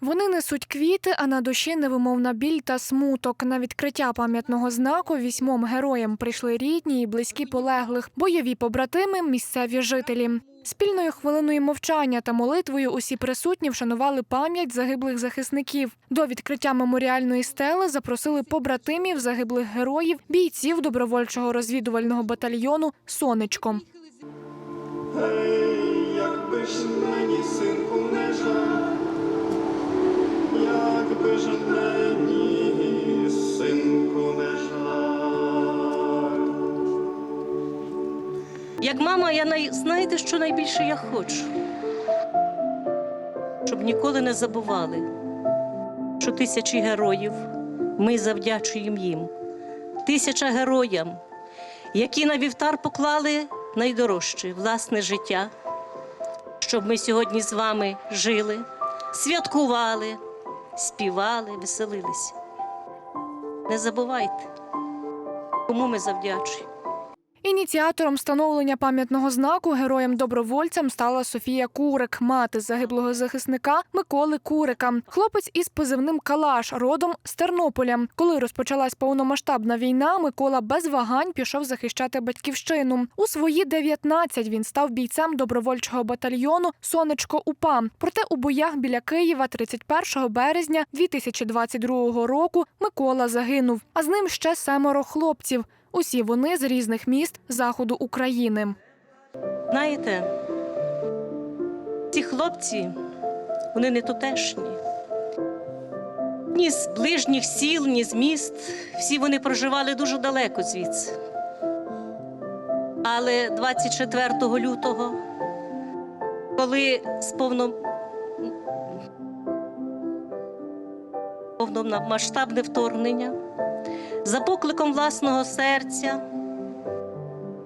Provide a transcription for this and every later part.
Вони несуть квіти, а на душі невимовна біль та смуток. На відкриття пам'ятного знаку вісьмом героям прийшли рідні і близькі полеглих, бойові побратими, місцеві жителі. Спільною хвилиною мовчання та молитвою усі присутні вшанували пам'ять загиблих захисників. До відкриття меморіальної стели запросили побратимів загиблих героїв, бійців добровольчого розвідувального батальйону Сонечко. Ей, якби ж мені синку Як мама, я най... знаєте, що найбільше я хочу? Щоб ніколи не забували, що тисячі героїв ми завдячуємо їм. Тисяча героям, які на вівтар поклали найдорожче власне життя, щоб ми сьогодні з вами жили, святкували, співали, веселилися. Не забувайте, кому ми завдячуємо. Ініціатором встановлення пам'ятного знаку героям-добровольцям стала Софія Курик, мати загиблого захисника Миколи Курика. Хлопець із позивним Калаш, родом з Тернополя. Коли розпочалась повномасштабна війна, Микола без вагань пішов захищати батьківщину. У свої 19 він став бійцем добровольчого батальйону Сонечко УПА. Проте у боях біля Києва 31 березня 2022 року Микола загинув. А з ним ще семеро хлопців. Усі вони з різних міст заходу України. Знаєте, ці хлопці, вони не тутешні. Ні з ближніх сіл, ні з міст. Всі вони проживали дуже далеко звідси. Але 24 лютого, коли з повно... повномасштабне вторгнення, за покликом власного серця,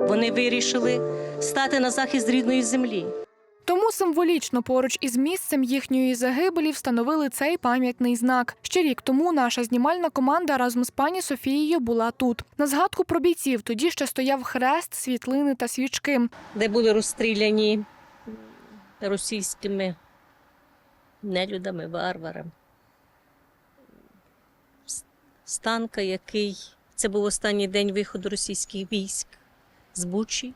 вони вирішили стати на захист рідної землі. Тому символічно поруч із місцем їхньої загибелі встановили цей пам'ятний знак. Ще рік тому наша знімальна команда разом з пані Софією була тут. На згадку про бійців тоді ще стояв хрест, світлини та свічки. де були розстріляні російськими нелюдами, варварами. З танка, який це був останній день виходу російських військ з Бучі.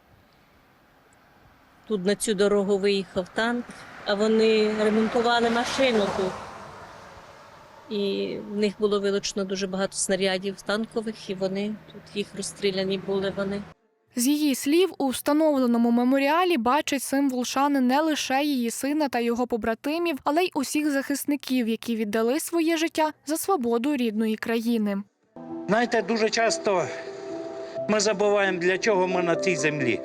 Тут на цю дорогу виїхав танк, а вони ремонтували машину тут. І в них було вилучено дуже багато снарядів танкових, і вони тут їх розстріляні були вони. З її слів, у встановленому меморіалі бачить символ шани не лише її сина та його побратимів, але й усіх захисників, які віддали своє життя за свободу рідної країни. Знаєте, дуже часто ми забуваємо, для чого ми на цій землі.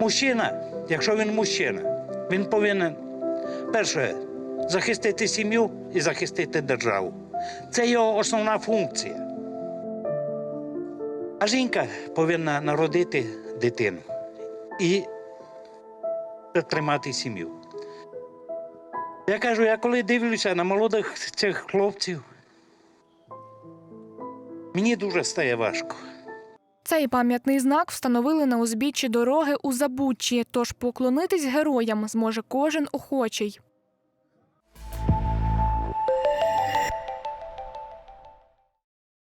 Мужчина, якщо він мужчина, він повинен перше захистити сім'ю і захистити державу. Це його основна функція. А жінка повинна народити дитину і тримати сім'ю. Я кажу, я коли дивлюся на молодих цих хлопців, мені дуже стає важко. Цей пам'ятний знак встановили на узбіччі дороги у Забуччі, тож поклонитись героям зможе кожен охочий.